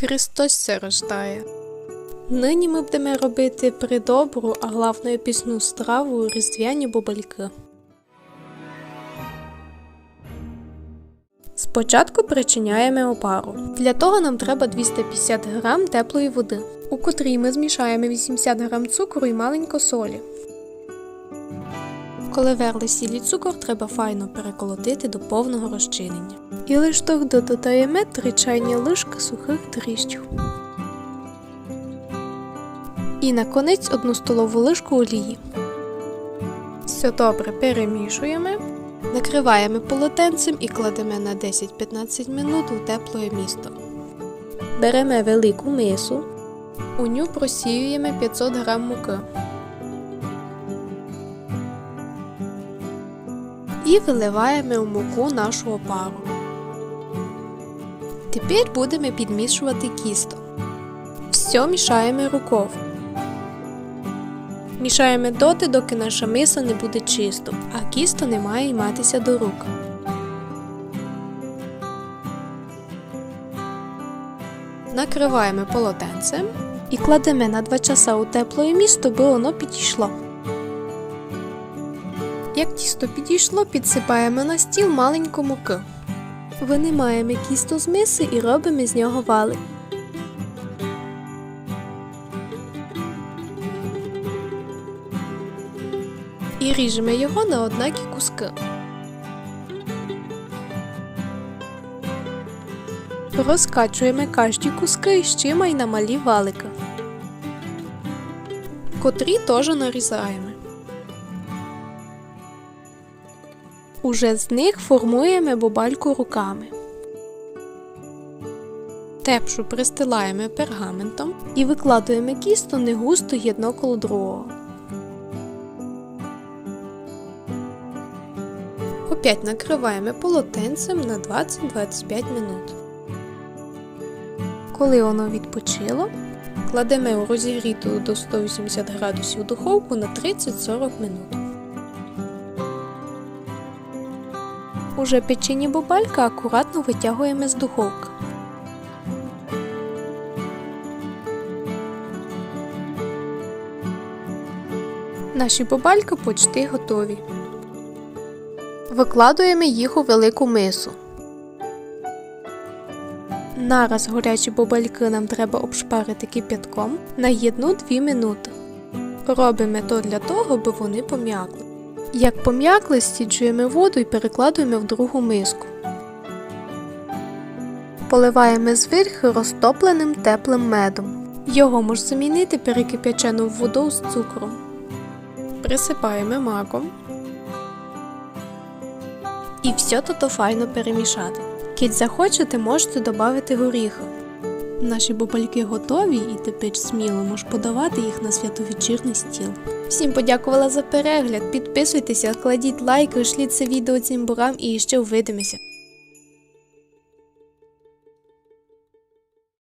Христос се рождає. Нині ми будемо робити придобру, а главною пісну страву різдвяні бобальки. Спочатку причиняємо опару. Для того нам треба 250 г теплої води, у котрій ми змішаємо 80 г цукру і маленько солі. Коли верли сіль і цукор, треба файно переколотити до повного розчинення. І лиш тоді додаємо 3 чайні ложки сухих дріжджів. І на конець одну столову ложку олії. Все добре перемішуємо. Накриваємо полотенцем і кладемо на 10-15 минут у тепле місто. Беремо велику мису. У ню просіюємо 500 г муки. І виливаємо в муку нашу опару. Тепер будемо підмішувати кісто. Все мішаємо рукою. Мішаємо доти, доки наша миса не буде чисто, а кісто не має йматися до рук. Накриваємо полотенцем і кладемо на 2 часа у тепле місто, бо воно підійшло. Як тісто підійшло, підсипаємо на стіл маленьку муки. Винимаємо кісто з миси і робимо з нього валик. І ріжемо його на однакі куски. Розкачуємо кожні куски і щима й на малі валики, котрі теж нарізаємо. Уже з них формуємо бобальку руками. Тепшу пристилаємо пергаментом і викладуємо кісто не густо єдно коло другого. Опять накриваємо полотенцем на 20-25 минут. Коли воно відпочило, кладемо у розігріту до 180 градусів духовку на 30-40 минут. Уже печені бобалька акуратно витягуємо з духовки. Наші бобальки почти готові. Викладуємо їх у велику мису. Нараз горячі бобальки нам треба обшпарити кип'ятком на 1-2 минути. Робимо то для того, бо вони пом'якли. Як пом'якли, стіджуємо воду і перекладуємо в другу миску. Поливаємо зверху розтопленим теплим медом. Його можна замінити перекип'ячену воду з цукром. Присипаємо маком. І все тут файно перемішати. Кіть захочете, можете додати горіха. Наші бабальки готові і тепер сміло можеш подавати їх на святовечірний стіл. Всім подякувала за перегляд, підписуйтеся, кладіть лайки, шліть це відео цим бурам і ще увидимося.